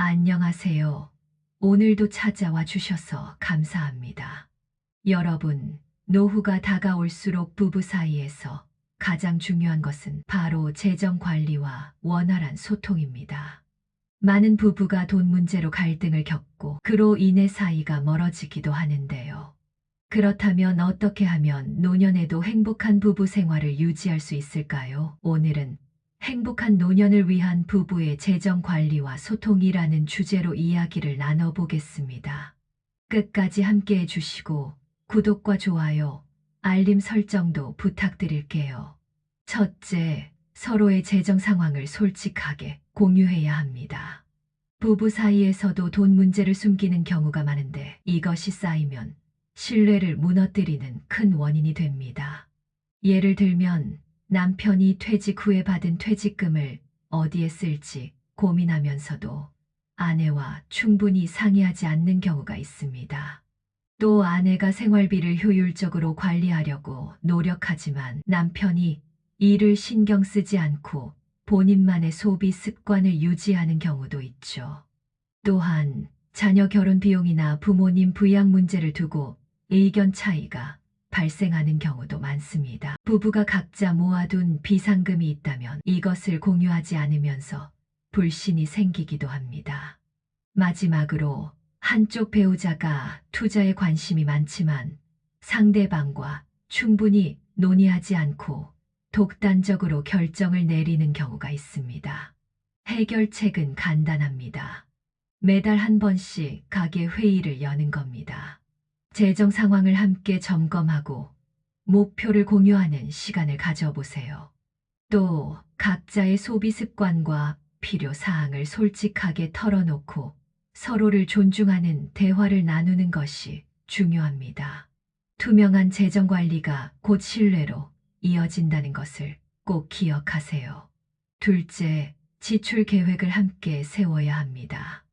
안녕하세요. 오늘도 찾아와 주셔서 감사합니다. 여러분, 노후가 다가올수록 부부 사이에서 가장 중요한 것은 바로 재정 관리와 원활한 소통입니다. 많은 부부가 돈 문제로 갈등을 겪고 그로 인해 사이가 멀어지기도 하는데요. 그렇다면 어떻게 하면 노년에도 행복한 부부 생활을 유지할 수 있을까요? 오늘은 행복한 노년을 위한 부부의 재정 관리와 소통이라는 주제로 이야기를 나눠보겠습니다. 끝까지 함께 해주시고 구독과 좋아요, 알림 설정도 부탁드릴게요. 첫째, 서로의 재정 상황을 솔직하게 공유해야 합니다. 부부 사이에서도 돈 문제를 숨기는 경우가 많은데 이것이 쌓이면 신뢰를 무너뜨리는 큰 원인이 됩니다. 예를 들면 남편이 퇴직 후에 받은 퇴직금을 어디에 쓸지 고민하면서도 아내와 충분히 상의하지 않는 경우가 있습니다. 또 아내가 생활비를 효율적으로 관리하려고 노력하지만 남편이 이를 신경 쓰지 않고 본인만의 소비 습관을 유지하는 경우도 있죠. 또한 자녀 결혼 비용이나 부모님 부양 문제를 두고 의견 차이가 발생하는 경우도 많습니다. 부부가 각자 모아둔 비상금이 있다면 이것을 공유하지 않으면서 불신이 생기기도 합니다. 마지막으로 한쪽 배우자가 투자에 관심이 많지만 상대방과 충분히 논의하지 않고 독단적으로 결정을 내리는 경우가 있습니다. 해결책은 간단합니다. 매달 한 번씩 가계 회의를 여는 겁니다. 재정 상황을 함께 점검하고 목표를 공유하는 시간을 가져보세요. 또 각자의 소비 습관과 필요 사항을 솔직하게 털어놓고 서로를 존중하는 대화를 나누는 것이 중요합니다. 투명한 재정 관리가 곧 신뢰로 이어진다는 것을 꼭 기억하세요. 둘째, 지출 계획을 함께 세워야 합니다.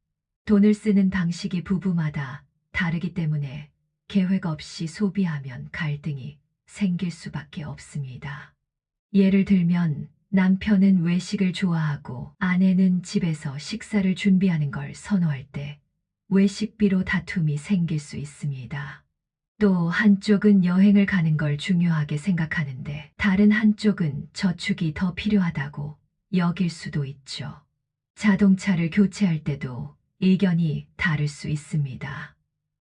돈을 쓰는 방식이 부부마다 다르기 때문에 계획 없이 소비하면 갈등이 생길 수밖에 없습니다. 예를 들면 남편은 외식을 좋아하고 아내는 집에서 식사를 준비하는 걸 선호할 때 외식비로 다툼이 생길 수 있습니다. 또 한쪽은 여행을 가는 걸 중요하게 생각하는데 다른 한쪽은 저축이 더 필요하다고 여길 수도 있죠. 자동차를 교체할 때도 의견이 다를 수 있습니다.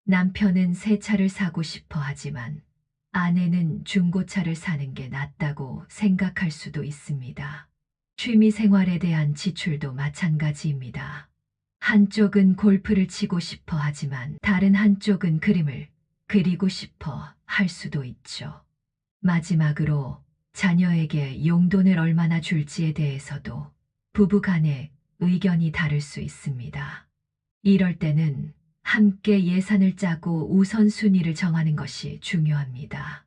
남편은 새 차를 사고 싶어 하지만 아내는 중고차를 사는 게 낫다고 생각할 수도 있습니다. 취미 생활에 대한 지출도 마찬가지입니다. 한쪽은 골프를 치고 싶어 하지만 다른 한쪽은 그림을 그리고 싶어 할 수도 있죠. 마지막으로 자녀에게 용돈을 얼마나 줄지에 대해서도 부부 간에 의견이 다를 수 있습니다. 이럴 때는 함께 예산을 짜고 우선순위를 정하는 것이 중요합니다.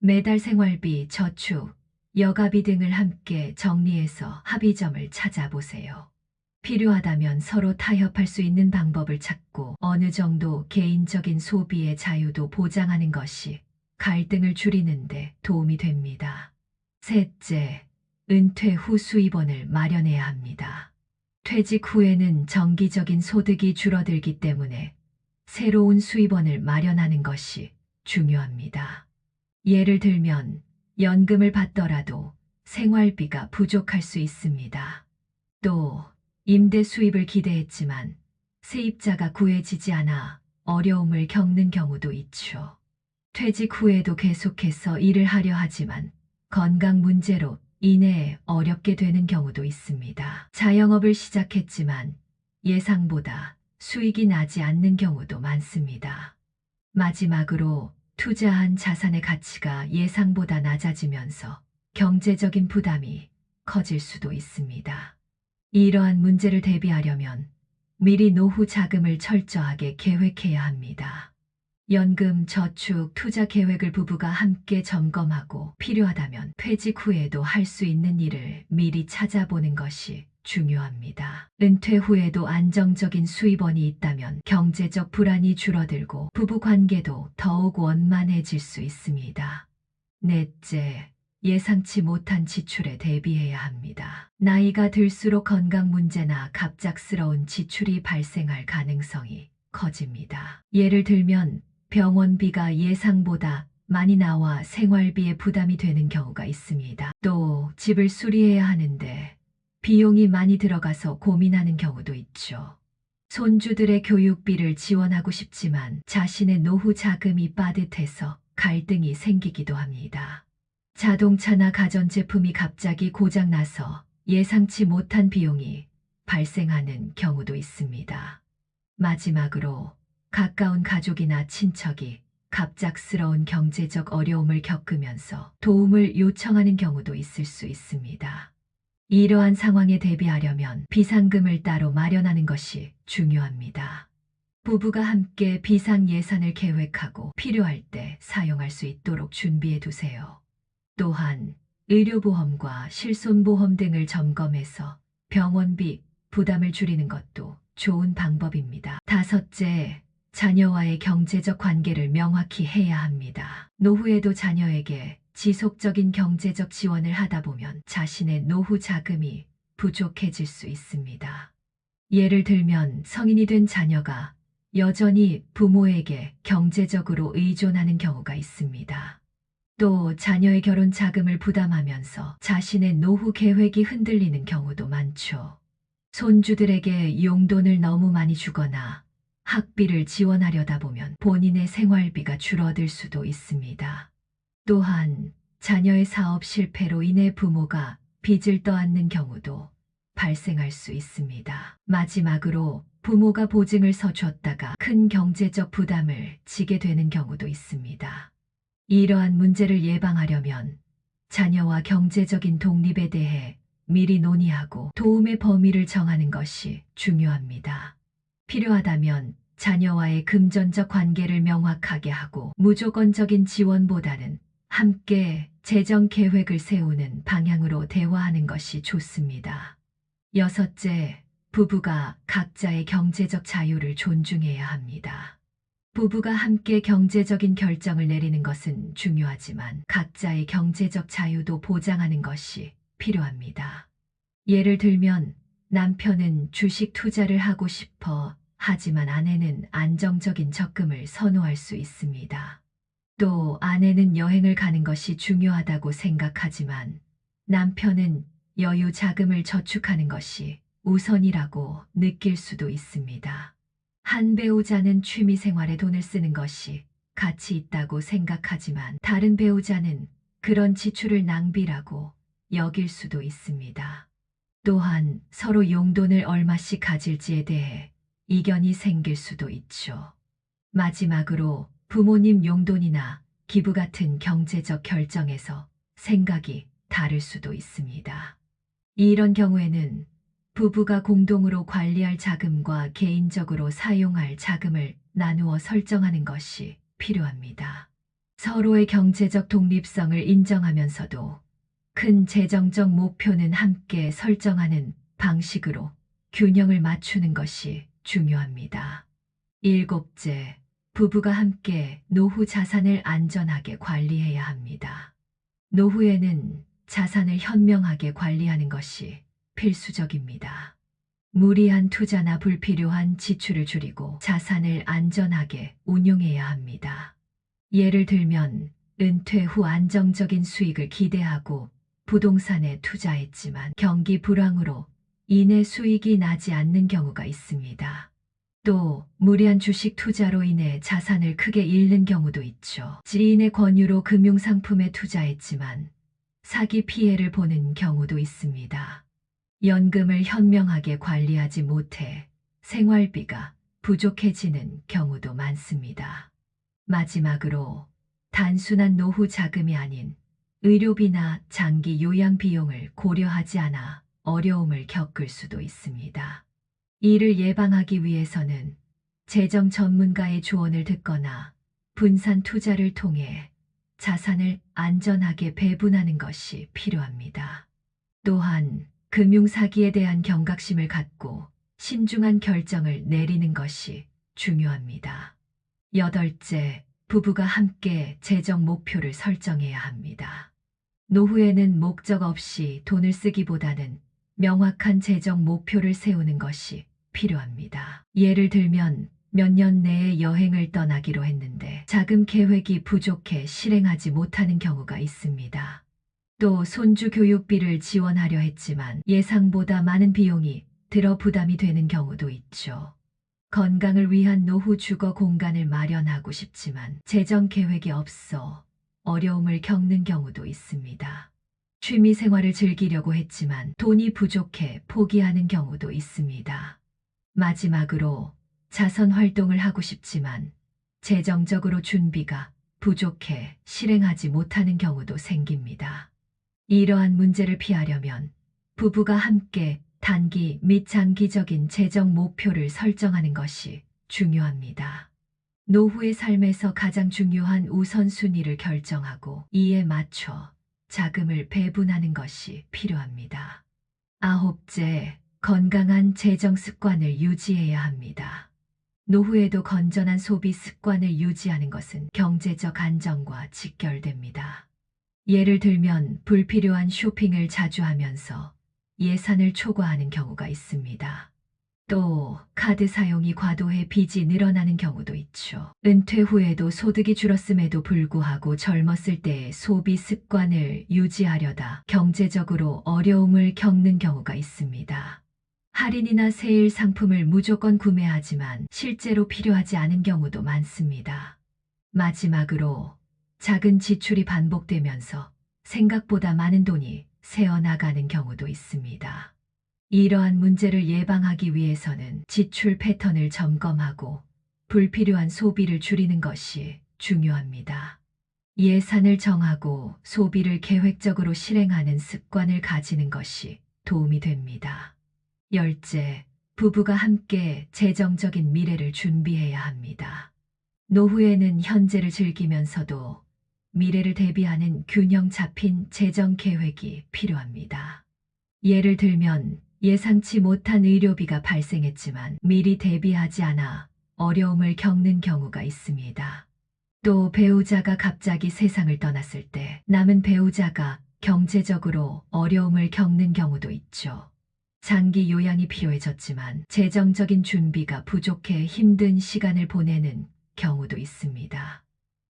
매달 생활비, 저축, 여가비 등을 함께 정리해서 합의점을 찾아보세요. 필요하다면 서로 타협할 수 있는 방법을 찾고 어느 정도 개인적인 소비의 자유도 보장하는 것이 갈등을 줄이는데 도움이 됩니다. 셋째, 은퇴 후 수입원을 마련해야 합니다. 퇴직 후에는 정기적인 소득이 줄어들기 때문에 새로운 수입원을 마련하는 것이 중요합니다. 예를 들면 연금을 받더라도 생활비가 부족할 수 있습니다. 또 임대 수입을 기대했지만 세입자가 구해지지 않아 어려움을 겪는 경우도 있죠. 퇴직 후에도 계속해서 일을 하려 하지만 건강 문제로 인해 어렵게 되는 경우도 있습니다. 자영업을 시작했지만 예상보다 수익이 나지 않는 경우도 많습니다. 마지막으로 투자한 자산의 가치가 예상보다 낮아지면서 경제적인 부담이 커질 수도 있습니다. 이러한 문제를 대비하려면 미리 노후 자금을 철저하게 계획해야 합니다. 연금, 저축, 투자 계획을 부부가 함께 점검하고 필요하다면 퇴직 후에도 할 수 있는 일을 미리 찾아보는 것이 중요합니다. 은퇴 후에도 안정적인 수입원이 있다면 경제적 불안이 줄어들고 부부 관계도 더욱 원만해질 수 있습니다. 넷째, 예상치 못한 지출에 대비해야 합니다. 나이가 들수록 건강 문제나 갑작스러운 지출이 발생할 가능성이 커집니다. 예를 들면 병원비가 예상보다 많이 나와 생활비에 부담이 되는 경우가 있습니다. 또 집을 수리해야 하는데 비용이 많이 들어가서 고민하는 경우도 있죠. 손주들의 교육비를 지원하고 싶지만 자신의 노후 자금이 빠듯해서 갈등이 생기기도 합니다. 자동차나 가전제품이 갑자기 고장나서 예상치 못한 비용이 발생하는 경우도 있습니다. 마지막으로 가까운 가족이나 친척이 갑작스러운 경제적 어려움을 겪으면서 도움을 요청하는 경우도 있을 수 있습니다. 이러한 상황에 대비하려면 비상금을 따로 마련하는 것이 중요합니다. 부부가 함께 비상 예산을 계획하고 필요할 때 사용할 수 있도록 준비해 두세요. 또한 의료보험과 실손보험 등을 점검해서 병원비 부담을 줄이는 것도 좋은 방법입니다. 다섯째, 자녀와의 경제적 관계를 명확히 해야 합니다. 노후에도 자녀에게 지속적인 경제적 지원을 하다 보면 자신의 노후 자금이 부족해질 수 있습니다. 예를 들면 성인이 된 자녀가 여전히 부모에게 경제적으로 의존하는 경우가 있습니다. 또 자녀의 결혼 자금을 부담하면서 자신의 노후 계획이 흔들리는 경우도 많죠. 손주들에게 용돈을 너무 많이 주거나 학비를 지원하려다 보면 본인의 생활비가 줄어들 수도 있습니다. 또한 자녀의 사업 실패로 인해 부모가 빚을 떠안는 경우도 발생할 수 있습니다. 마지막으로 부모가 보증을 서줬다가 큰 경제적 부담을 지게 되는 경우도 있습니다. 이러한 문제를 예방하려면 자녀와 경제적인 독립에 대해 미리 논의하고 도움의 범위를 정하는 것이 중요합니다. 필요하다면 자녀와의 금전적 관계를 명확하게 하고 무조건적인 지원보다는 함께 재정 계획을 세우는 방향으로 대화하는 것이 좋습니다. 여섯째, 부부가 각자의 경제적 자유를 존중해야 합니다. 부부가 함께 경제적인 결정을 내리는 것은 중요하지만 각자의 경제적 자유도 보장하는 것이 필요합니다. 예를 들면 남편은 주식 투자를 하고 싶어 하지만 아내는 안정적인 적금을 선호할 수 있습니다. 또 아내는 여행을 가는 것이 중요하다고 생각하지만 남편은 여유 자금을 저축하는 것이 우선이라고 느낄 수도 있습니다. 한 배우자는 취미 생활에 돈을 쓰는 것이 가치 있다고 생각하지만 다른 배우자는 그런 지출을 낭비라고 여길 수도 있습니다. 또한 서로 용돈을 얼마씩 가질지에 대해 이견이 생길 수도 있죠. 마지막으로 부모님 용돈이나 기부 같은 경제적 결정에서 생각이 다를 수도 있습니다. 이런 경우에는 부부가 공동으로 관리할 자금과 개인적으로 사용할 자금을 나누어 설정하는 것이 필요합니다. 서로의 경제적 독립성을 인정하면서도 큰 재정적 목표는 함께 설정하는 방식으로 균형을 맞추는 것이 중요합니다. 일곱째, 부부가 함께 노후 자산을 안전하게 관리해야 합니다. 노후에는 자산을 현명하게 관리하는 것이 필수적입니다. 무리한 투자나 불필요한 지출을 줄이고 자산을 안전하게 운용해야 합니다. 예를 들면 은퇴 후 안정적인 수익을 기대하고 부동산에 투자했지만 경기 불황으로 인해 수익이 나지 않는 경우가 있습니다. 또 무리한 주식 투자로 인해 자산을 크게 잃는 경우도 있죠. 지인의 권유로 금융상품에 투자했지만 사기 피해를 보는 경우도 있습니다. 연금을 현명하게 관리하지 못해 생활비가 부족해지는 경우도 많습니다. 마지막으로 단순한 노후 자금이 아닌 의료비나 장기 요양 비용을 고려하지 않아 어려움을 겪을 수도 있습니다. 이를 예방하기 위해서는 재정 전문가의 조언을 듣거나 분산 투자를 통해 자산을 안전하게 배분하는 것이 필요합니다. 또한 금융사기에 대한 경각심을 갖고 신중한 결정을 내리는 것이 중요합니다. 여덟째, 부부가 함께 재정 목표를 설정해야 합니다. 노후에는 목적 없이 돈을 쓰기보다는 명확한 재정 목표를 세우는 것이 필요합니다. 예를 들면 몇 년 내에 여행을 떠나기로 했는데 자금 계획이 부족해 실행하지 못하는 경우가 있습니다. 또 손주 교육비를 지원하려 했지만 예상보다 많은 비용이 들어 부담이 되는 경우도 있죠. 건강을 위한 노후 주거 공간을 마련하고 싶지만 재정 계획이 없어 어려움을 겪는 경우도 있습니다. 취미 생활을 즐기려고 했지만 돈이 부족해 포기하는 경우도 있습니다. 마지막으로 자선 활동을 하고 싶지만 재정적으로 준비가 부족해 실행하지 못하는 경우도 생깁니다. 이러한 문제를 피하려면 부부가 함께 단기 및 장기적인 재정 목표를 설정하는 것이 중요합니다. 노후의 삶에서 가장 중요한 우선순위를 결정하고 이에 맞춰 자금을 배분하는 것이 필요합니다. 아홉째, 건강한 재정 습관을 유지해야 합니다. 노후에도 건전한 소비 습관을 유지하는 것은 경제적 안정과 직결됩니다. 예를 들면 불필요한 쇼핑을 자주 하면서 예산을 초과하는 경우가 있습니다. 또 카드 사용이 과도해 빚이 늘어나는 경우도 있죠. 은퇴 후에도 소득이 줄었음에도 불구하고 젊었을 때의 소비 습관을 유지하려다 경제적으로 어려움을 겪는 경우가 있습니다. 할인이나 세일 상품을 무조건 구매하지만 실제로 필요하지 않은 경우도 많습니다. 마지막으로 작은 지출이 반복되면서 생각보다 많은 돈이 새어나가는 경우도 있습니다. 이러한 문제를 예방하기 위해서는 지출 패턴을 점검하고 불필요한 소비를 줄이는 것이 중요합니다. 예산을 정하고 소비를 계획적으로 실행하는 습관을 가지는 것이 도움이 됩니다. 열째, 부부가 함께 재정적인 미래를 준비해야 합니다. 노후에는 현재를 즐기면서도 미래를 대비하는 균형 잡힌 재정 계획이 필요합니다. 예를 들면 예상치 못한 의료비가 발생했지만 미리 대비하지 않아 어려움을 겪는 경우가 있습니다. 또 배우자가 갑자기 세상을 떠났을 때 남은 배우자가 경제적으로 어려움을 겪는 경우도 있죠. 장기 요양이 필요해졌지만 재정적인 준비가 부족해 힘든 시간을 보내는 경우도 있습니다.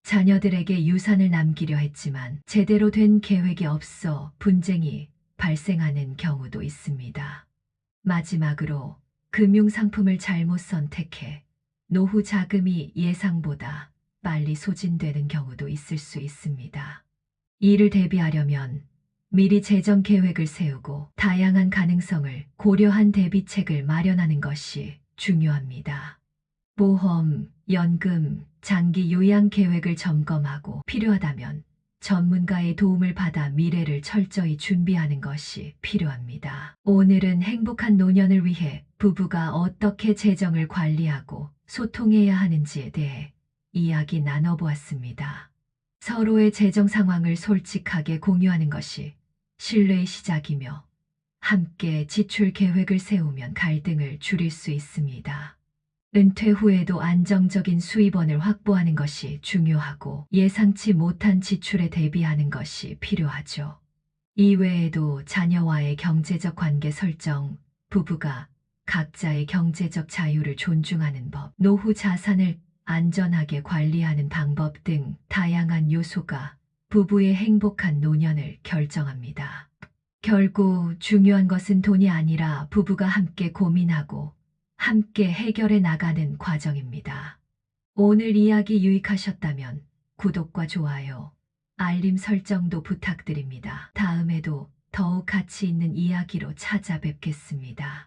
자녀들에게 유산을 남기려 했지만 제대로 된 계획이 없어 분쟁이 발생하는 경우도 있습니다. 마지막으로 금융상품을 잘못 선택해 노후 자금이 예상보다 빨리 소진되는 경우도 있을 수 있습니다. 이를 대비하려면 미리 재정 계획을 세우고 다양한 가능성을 고려한 대비책을 마련하는 것이 중요합니다. 보험, 연금, 장기 요양 계획을 점검하고 필요하다면 전문가의 도움을 받아 미래를 철저히 준비하는 것이 필요합니다. 오늘은 행복한 노년을 위해 부부가 어떻게 재정을 관리하고 소통해야 하는지에 대해 이야기 나눠보았습니다. 서로의 재정 상황을 솔직하게 공유하는 것이 신뢰의 시작이며 함께 지출 계획을 세우면 갈등을 줄일 수 있습니다. 은퇴 후에도 안정적인 수입원을 확보하는 것이 중요하고 예상치 못한 지출에 대비하는 것이 필요하죠. 이외에도 자녀와의 경제적 관계 설정, 부부가 각자의 경제적 자유를 존중하는 법, 노후 자산을 안전하게 관리하는 방법 등 다양한 요소가 부부의 행복한 노년을 결정합니다. 결국 중요한 것은 돈이 아니라 부부가 함께 고민하고 함께 해결해 나가는 과정입니다. 오늘 이야기 유익하셨다면 구독과 좋아요, 알림 설정도 부탁드립니다. 다음에도 더욱 가치 있는 이야기로 찾아뵙겠습니다.